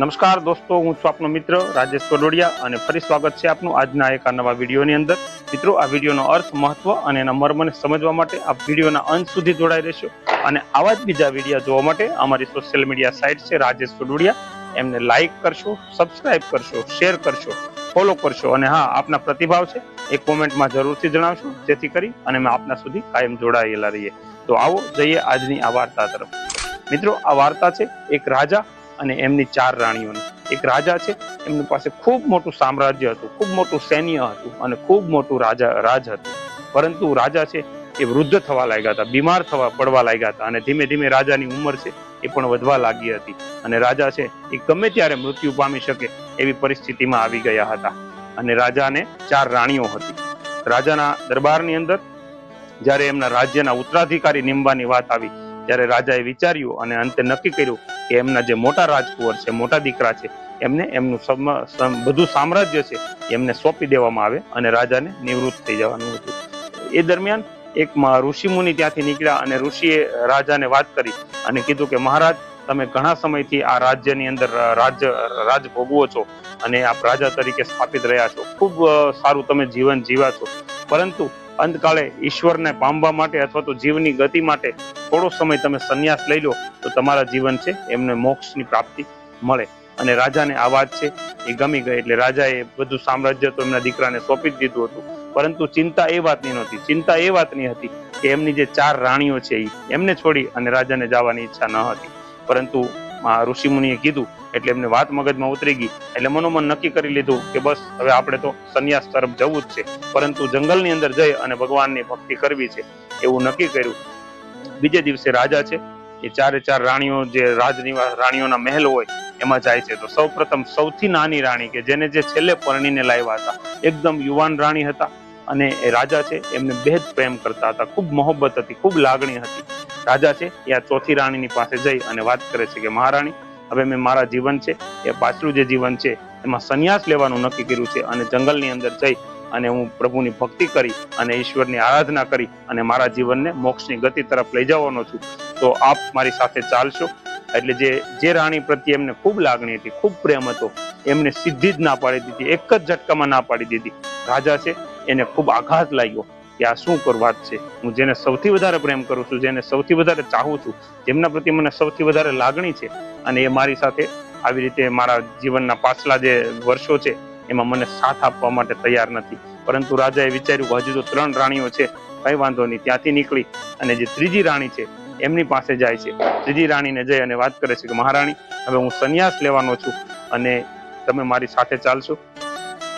નમસ્કાર દોસ્તો, હું છું આપનો મિત્ર રાજેશ કડોડિયા અને ફરી સ્વાગત છે આપનું આજના એક આ નવા વિડીયોની અંદર. મિત્રો, આ વિડીયોનો અર્થ મહત્વ અને એના મર્મને સમજવા માટે આ વિડીયોના અંત સુધી જોડાઈ રહેશો અને આવા જ બીજા વીડિયો જોવા માટે અમારી સોશિયલ મીડિયા સાઇટ છે રાજેશ કડોડિયા એમને લાઇક કરશો સબસ્ક્રાઇબ કરશો શેર કરશો ફોલો કરશો અને હા, આપના પ્રતિભાવ છે એ કોમેન્ટમાં જરૂરથી જણાવશો, જેથી કરી અને અમે આપના સુધી કાયમ જોડાયેલા રહીએ. તો આવો જઈએ આજની આ વાર્તા તરફ. મિત્રો, આ વાર્તા છે એક રાજા અને એમની ચાર રાણીઓની. એક રાજા છે, એમની પાસે ખૂબ મોટું સામ્રાજ્ય હતું, ખૂબ મોટું સૈન્ય હતું અને ખૂબ મોટું રાજા, રાજ હતું. પરંતુ રાજા છે, એ વૃદ્ધ થવા લાગ્યા હતા, બીમાર થવા, પડવા લાગ્યા હતા અને ધીમે ધીમે રાજાની ઉંમર છે, એ પણ વધવા લાગી હતી. અને રાજા છે, એ ગમે ત્યારે મૃત્યુ પામી શકે એવી પરિસ્થિતિમાં આવી ગયા હતા. અને રાજાને ચાર રાણીઓ હતી. રાજાના દરબારની અંદર, જ્યારે એમના રાજ્યના ઉત્તરાધિકારી નિમવાની વાત આવી, ત્યારે રાજાએ વિચાર્યું અને અંતે નક્કી કર્યું એમના જે મોટા રાજકુંવર છે, મોટા દીકરા છે, એમને એમનું બધું સામ્રાજ્ય છે, એમને સોંપી દેવામાં આવે અને રાજાને નિવૃત્ત થઈ જવાનું હતું. એ દરમિયાન એક ઋષિમુનિ ત્યાંથી નીકળ્યા અને ઋષિએ રાજાને વાત કરી અને કીધું કે, મહારાજ, તમે ઘણા સમયથી આ રાજ્યની અંદર રાજ રાજ ભોગવો છો અને આપ રાજા તરીકે સ્થાપિત રહ્યા છો. ખૂબ સારું તમે જીવન જીવા છો. પરંતુ અંતકાળે ઈશ્વરને પામવા માટે અથવા તો જીવની ગતિ માટે થોડો સમય તમે સંન્યાસ લઈ લો, તો તમારા જીવન છે એમને મોક્ષની પ્રાપ્તિ મળે. અને રાજાને આ વાત છે, એ ગમી ગઈ એટલે રાજાએ બધું સામ્રાજ્ય તો એમના દીકરાને સોંપી જ દીધું હતું. પરંતુ ચિંતા એ વાતની નહોતી. ચિંતા એ વાતની હતી કે એમની જે ચાર રાણીઓ છે એ એમને છોડી અને રાજાને જવાની ઈચ્છા ન હતી. પરંતુ ઋષિમુનિએ કીધું એટલે એમને વાત મગજમાં ઉતરી ગઈ. એટલે મનોમન નક્કી કરી લીધું કે બસ, હવે આપણે તો સંન્યાસ તરફ જવું જ છે. પરંતુ જંગલની અંદર જઈ અને ભગવાનની ભક્તિ કરવી છે. એવું નક્કી કર્યું. બીજે દિવસે રાજા છે. એ ચારે ચાર રાણીઓ જે રાજનિવાસ રાણીઓના મહેલ હોય, એમાં જાય છે. તો સૌ પ્રથમ સૌથી નાની રાણી કે જેને જે છેલ્લે પરણીને લાવ્યા હતા, એકદમ યુવાન રાણી હતા અને એ રાજા છે, એમને બેહદ પ્રેમ કરતા હતા. ખૂબ મોહબ્બત હતી, ખૂબ લાગણી હતી. રાજા છે, એ આ ચોથી રાણીની પાસે જઈ અને વાત કરે છે કે, મહારાણી, હવે મેં મારા જીવન છે, એ પાછલું જે જીવન છે, એમાં સંન્યાસ લેવાનું નક્કી કર્યું છે અને જંગલની અંદર જઈ અને હું પ્રભુની ભક્તિ કરી અને ઈશ્વરની આરાધના કરી અને મારા જીવનને મોક્ષની ગતિ તરફ લઈ જવાનો છું. તો આપ મારી સાથે ચાલશો. એટલે જે જે રાણી પ્રત્યે એમને ખૂબ લાગણી હતી, ખૂબ પ્રેમ હતો, એમને સીધી જ ના પાડી દીધી, એક જ ઝટકામાં ના પાડી દીધી. રાજા છે, એને ખૂબ આઘાત લાગ્યો કે આ શું કર, વાત છે. હું જેને સૌથી વધારે પ્રેમ કરું છું, જેને સૌથી વધારે ચાહું છું, જેમના પ્રત્યે મને સૌથી વધારે લાગણી છે અને એ મારી સાથે આવી રીતે મારા જીવનના પાછલા જે વર્ષો છે એમાં મને સાથ આપવા માટે તૈયાર નથી. પરંતુ રાજાએ વિચાર્યું કે હજુ તો ત્રણ રાણીઓ છે, કઈ વાંધો નહીં, ત્યાંથી નીકળી. અને જે ત્રીજી રાણી છે, એમની પાસે જાય છે. ત્રીજી રાણીને જઈ અને વાત કરે છે કે, મહારાણી, હવે હું સંન્યાસ લેવાનો છું અને તમે મારી સાથે ચાલશો?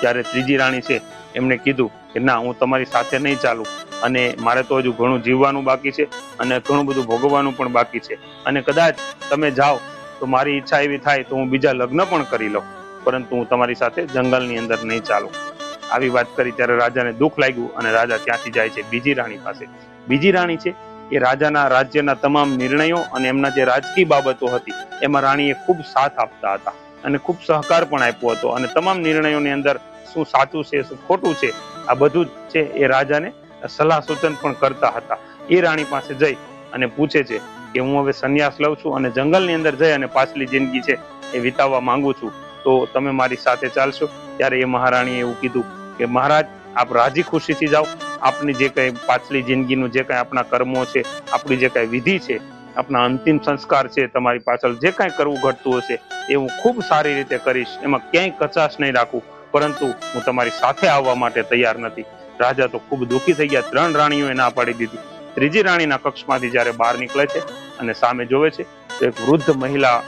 ત્યારે ત્રીજી રાણી છે, એમણે કીધું કે, ના, હું તમારી સાથે નહીં ચાલું. અને મારે તો હજુ ઘણું જીવવાનું બાકી છે અને ઘણું બધું ભોગવવાનું પણ બાકી છે. અને કદાચ તમે જાઓ, તો મારી ઈચ્છા એવી થાય તો હું બીજા લગ્ન પણ કરી લઉં. પરંતુ હું તમારી સાથે જંગલની અંદર નહીં ચાલું. આવી વાત કરી ત્યારે રાજાને દુઃખ લાગ્યું અને રાજા ત્યાંથી જાય છે બીજી રાણી પાસે. બીજી રાણી છે એ રાજાના રાજ્યના તમામ નિર્ણયો અને એમના જે રાજકીય બાબતો હતી, એમાં રાણીએ ખૂબ સાથ આપતા હતા અને ખૂબ સહકાર પણ આપ્યો હતો અને તમામ નિર્ણયોની અંદર શું સાચું છે, શું ખોટું છે, આ બધું જ છે એ રાજાને સલાહ સૂચન પણ કરતા હતા. એ રાણી પાસે જઈ અને પૂછે છે કે હું હવે સંન્યાસ લઉં છું અને જંગલની અંદર જઈ અને પાછલી જિંદગી છે એ વિતાવવા માંગુ છું. તો તમે મારી સાથે ચાલશો. ત્યારે એ મહારાણીએ એવું કીધું કે, મહારાજ, આપ રાજી ખુશીથી જાઓ. આપની જે કંઈ પાછલી જિંદગીનું જે કંઈ આપણા કર્મો છે, આપણી જે કંઈ વિધિ છે આપણા અંતિમ સંસ્કાર છે, તમારી પાછળ જે કાંઈ કરવું ઘટતું હશે, એ હું ખૂબ સારી રીતે કરીશ. એમાં ક્યાંય કચાશ નહીં રાખું. પરંતુ હું તમારી સાથે આવવા માટે તૈયાર નથી. રાજા તો ખૂબ દુઃખી થઈ ગયા. ત્રણ રાણીઓએ ના પાડી દીધી. ત્રીજી રાણીના કક્ષમાંથી જ્યારે બહાર નીકળે છે અને સામે જોવે છે, તો એક વૃદ્ધ મહિલા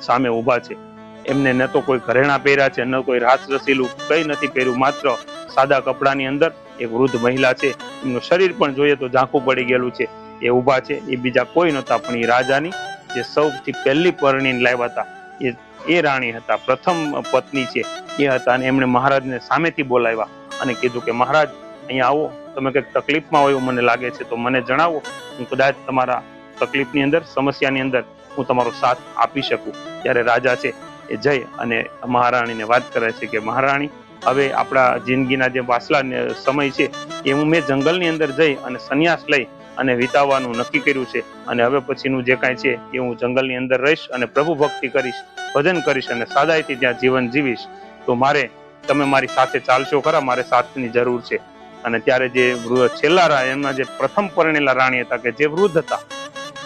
સામે ઊભા છે. એમને ન તો કોઈ ઘરેણા પહેર્યા છે, ન કોઈ રાસ રસીલું, કંઈ નથી પહેર્યું. માત્ર સાદા કપડાની અંદર એક વૃદ્ધ મહિલા છે. એમનું શરીર પણ જોઈએ તો ઝાંખું પડી ગયેલું છે. એ ઊભા છે. એ બીજા કોઈ નહોતા, પણ એ રાજાની જે સૌથી પહેલી પરણીને લાવ્યા હતા, એ એ રાણી હતા. પ્રથમ પત્ની છે. એ હતા અને એમણે મહારાજને સામેથી બોલાવ્યા અને કીધું કે, મહારાજ, અહીંયા આવો. તમે કંઈક તકલીફમાં હોય એવું મને લાગે છે, તો મને જણાવો. હું કદાચ તમારા તકલીફની અંદર, સમસ્યાની અંદર હું તમારો સાથ આપી શકું. ત્યારે રાજા છે એ જઈ અને મહારાણીને વાત કરે છે કે મહારાણી, હવે આપણા જિંદગીના જે વાસલા સમય છે, એ હું મેં જંગલની અંદર જઈ અને સંન્યાસ લઈ અને વિતાવવાનું નક્કી કર્યું છે. અને હવે પછીનું જે કાંઈ છે, એ હું જંગલની અંદર રહીશ અને પ્રભુ ભક્તિ કરીશ, ભજન કરીશ અને સાદાઈથી ત્યાં જીવન જીવીશ. તો મારે, તમે મારી સાથે ચાલશો ખરા? મારે સાથની જરૂર છે. અને ત્યારે જે છેલ્લા એમના જે પ્રથમ પરણેલા રાણી હતા કે જે વૃદ્ધ હતા,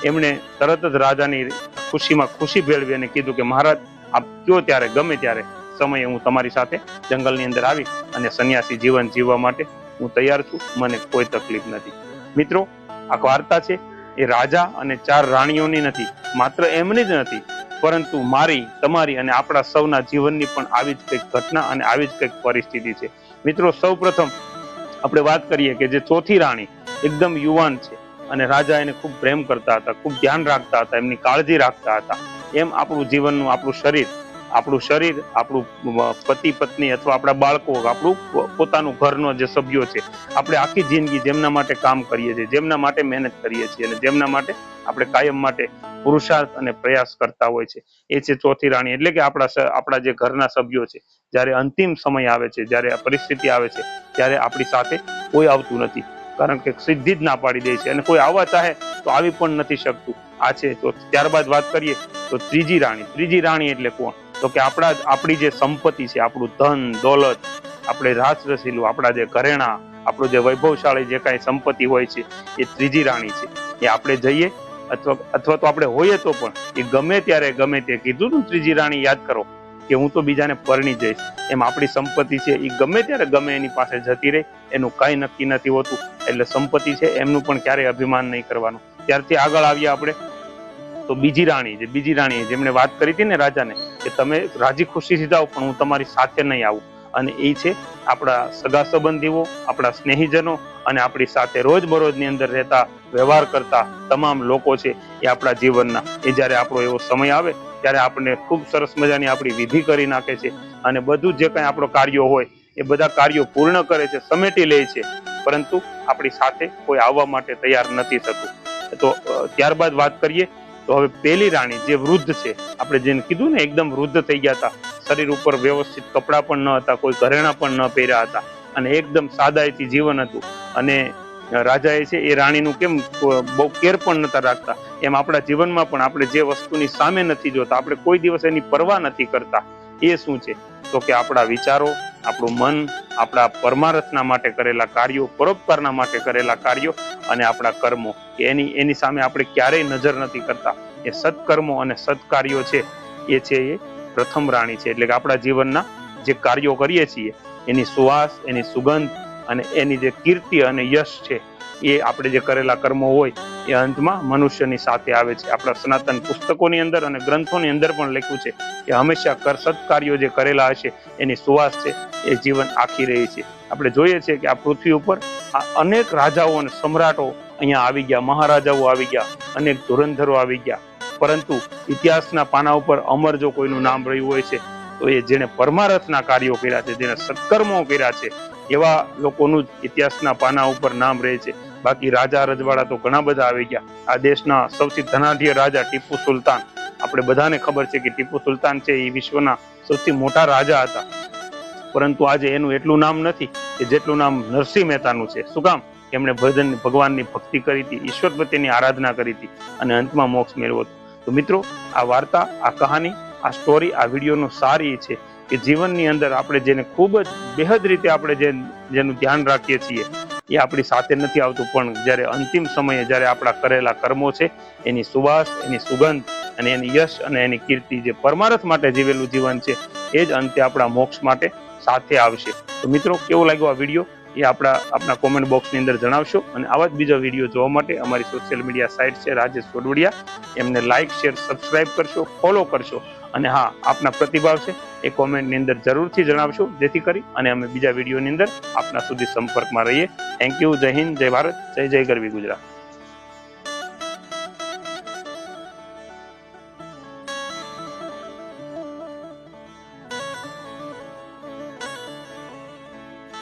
એમણે તરત જ રાજાની ખુશીમાં ખુશી ભેળવી અને કીધું કે મહારાજ આપ કયો ત્યારે, ગમે ત્યારે સમયે હું તમારી સાથે જંગલની અંદર આવી અને સંન્યાસી જીવન જીવવા માટે હું તૈયાર છું, મને કોઈ તકલીફ નથી. મિત્રો, આ વાર્તા છે, એ રાજા અને ચાર રાણીઓની નથી, માત્ર એમની જ નથી, પરંતુ મારી, તમારી અને આપણા સૌના જીવનની પણ આવી જ કંઈક ઘટના અને આવી જ કંઈક પરિસ્થિતિ છે. મિત્રો સૌ પ્રથમ આપણે વાત કરીએ કે જે ચોથી રાણી એકદમ યુવાન છે અને રાજા એને ખૂબ પ્રેમ કરતા હતા, ખૂબ ધ્યાન રાખતા હતા, એમની કાળજી રાખતા હતા. એમ આપણું જીવનનું, આપણું શરીર. આપણું શરીર, આપણું પતિ, પત્ની અથવા આપણા બાળકો, આપણું પોતાનું ઘરનો જે સભ્યો છે, આપણે આખી જિંદગી જેમના માટે કામ કરીએ છીએ, જેમના માટે મહેનત કરીએ છીએ અને જેમના માટે આપણે કાયમ માટે પુરુષાર્થ અને પ્રયાસ કરતા હોય છે. એ છે ચોથી રાણી. એટલે કે આપણા આપણા જે ઘરના સભ્યો છે, જ્યારે અંતિમ સમય આવે છે, જ્યારે આ પરિસ્થિતિ આવે છે, ત્યારે આપણી સાથે કોઈ આવતું નથી. કારણ કે સિદ્ધિ જ ના પાડી દે છે અને કોઈ આવવા ચાહે તો આવી પણ નથી શકતું. આ છે. તો ત્યારબાદ વાત કરીએ તો ત્રીજી રાણી. ત્રીજી રાણી એટલે કોણ? તો કે આપણા આપણી જે સંપત્તિ છે, આપણું ધન, દોલત, આપણે રાસ રસીલું આપણા જે ઘરેણા, આપણું જે વૈભવશાળી જે કાંઈ સંપત્તિ હોય છે, એ ત્રીજી રાણી છે. એ આપણે જઈએ, અથવા અથવા તો આપણે હોઈએ તો પણ એ ગમે ત્યારે ગમે તે કીધું ને ત્રીજી રાણી યાદ કરો. કે હું તો બીજાને પરણી જઈશ. એમ આપણી સંપત્તિ છે એ ગમે ત્યારે ગમે એની પાસે જતી રહે, એનું કાંઈ નક્કી નથી હોતું. એટલે સંપત્તિ છે, એમનું પણ ક્યારેય અભિમાન નહીં કરવાનું. ત્યારથી આગળ આવ્યા આપણે. તો બીજી રાણી જે બીજી રાણી જેમણે વાત કરી હતી ને રાજાને, કે તમે રાજી ખુશીથી જાઓ, પણ હું તમારી સાથે નહીં આવું. અને એ છે આપણા સગા સંબંધીઓ, આપણા સ્નેહીજનો, અને આપણી સાથે રોજબરોજની અંદર રહેતા, વ્યવહાર કરતા તમામ લોકો છે એ આપણા જીવનના. એ જ્યારે આપણો એવો સમય આવે ત્યારે આપણને ખૂબ સરસ મજાની આપણી વિધિ કરી નાખે છે અને બધું જે કંઈ આપણો કાર્યો હોય, એ બધા કાર્યો પૂર્ણ કરે છે, સમેટી લે છે. પરંતુ આપણી સાથે કોઈ આવવા માટે તૈયાર નથી થતું. તો ત્યારબાદ વાત કરીએ, તો હવે પેલી રાણી જે વૃદ્ધ છે, આપણે જેને કીધું ને, એકદમ વૃદ્ધ થઈ ગયા હતા. શરીર ઉપર વ્યવસ્થિત કપડાં પણ ન હતા, કોઈ ઘરેણા પણ ન પહેર્યા હતા. અને એકદમ સાદાઈથી જીવન હતું. અને રાજાએ છે એ રાણીનું કેમ બહુ કેર પણ નતા રાખતા? એમ આપણા જીવનમાં પણ આપણે જે વસ્તુની સામે નથી જોતા, આપણે કોઈ દિવસ એની પરવા નથી કરતા. એ શું છે? તો કે આપણા વિચારો, આપણું મન, આપણા પરમારથના માટે કરેલા કાર્યો, પરોપકારના માટે કરેલા કાર્યો અને આપણા કર્મો એની એની સામે આપણે ક્યારેય નજર નથી કરતા. એ સત્કર્મો અને સત્કાર્યો છે, એ છે એ પ્રથમ રાણી છે. એટલે કે આપણા જીવનના જે કાર્યો કરીએ છીએ, એની સુવાસ, એની સુગંધ અને એની જે કીર્તિ અને યશ છે, એ આપણે જે કરેલા કર્મો હોય, એ અંતમાં મનુષ્યની સાથે આવે છે. આપણા સનાતન પુસ્તકોની અંદર અને ગ્રંથોની અંદર પણ લખ્યું છે કે હંમેશા કર સત્કાર્યો જે કરેલા હશે, એની સુવાસ છે, એ જીવન આખી રહી છે. આપણે જોઈએ છીએ કે આ પૃથ્વી ઉપર આ અનેક રાજાઓ અને સમ્રાટો અહીંયા આવી ગયા, મહારાજાઓ આવી ગયા, અનેક ધુરંધરો આવી ગયા. પરંતુ ઇતિહાસના પાના ઉપર અમર જો કોઈનું નામ રહ્યું હોય છે, તો એ જેણે પરમારથના કાર્યો કર્યા છે, જેણે સત્કર્મો કર્યા છે એવા લોકોનું જ ઇતિહાસના પાના ઉપર નામ રહે છે. બાકી રાજા રજવાડા તો ઘણા બધા આવી ગયા. આ દેશના સૌથી ધનાઢ્ય રાજા ટીપુ સુલતાન. આપણે બધાને ખબર છે કે ટીપુ સુલતાન છે એ વિશ્વના સૌથી મોટા રાજા હતા. પરંતુ આજે એનું એટલું નામ નથી કે જેટલું નામ નરસિંહ મહેતાનું છે. શું કામ? એમણે ભજન, ભગવાનની ભક્તિ કરી હતી, ઈશ્વર પ્રત્યેની આરાધના કરી હતી અને અંતમાં મોક્ષ મેળવ્યો તો મિત્રો, આ વાર્તા, આ કહાની, આ સ્ટોરી આ વિડીયોનો સાર એ છે કે જીવનની અંદર આપણે જેને ખૂબ જ બેહદ રીતે આપણે જે જેનું ધ્યાન રાખીએ છીએ, એ આપણી સાથે નથી આવતું. પણ જ્યારે અંતિમ સમયે જ્યારે આપણા કરેલા કર્મો છે, એની સુવાસ, એની સુગંધ અને એની યશ અને એની કીર્તિ જે પરમારથ માટે જીવેલું જીવન છે, એ જ અંતે આપણા મોક્ષ માટે સાથે આવશે. તો મિત્રો, કેવો લાગ્યો આ વીડિયો? એ આપણા આપણા કોમેન્ટ બોક્સની અંદર જણાવશો અને આવા જ બીજા વીડિયો જોવા માટે અમારી સોશિયલ મીડિયા સાઇટ છે રાજેશ સોડવડિયા એમને લાઇક શેર સબસ્ક્રાઇબ કરશો ફોલો કરશો અને હા, આપના પ્રતિભાવ છે એ કોમેન્ટની અંદર જરૂરથી જણાવશો જેથી કરી અને અમે બીજા વિડીયોની અંદર આપના સુધી સંપર્કમાં રહીએ. થેન્ક યુ જય હિન્દ, જય ભારત, જય જય ગરવી ગુજરાત.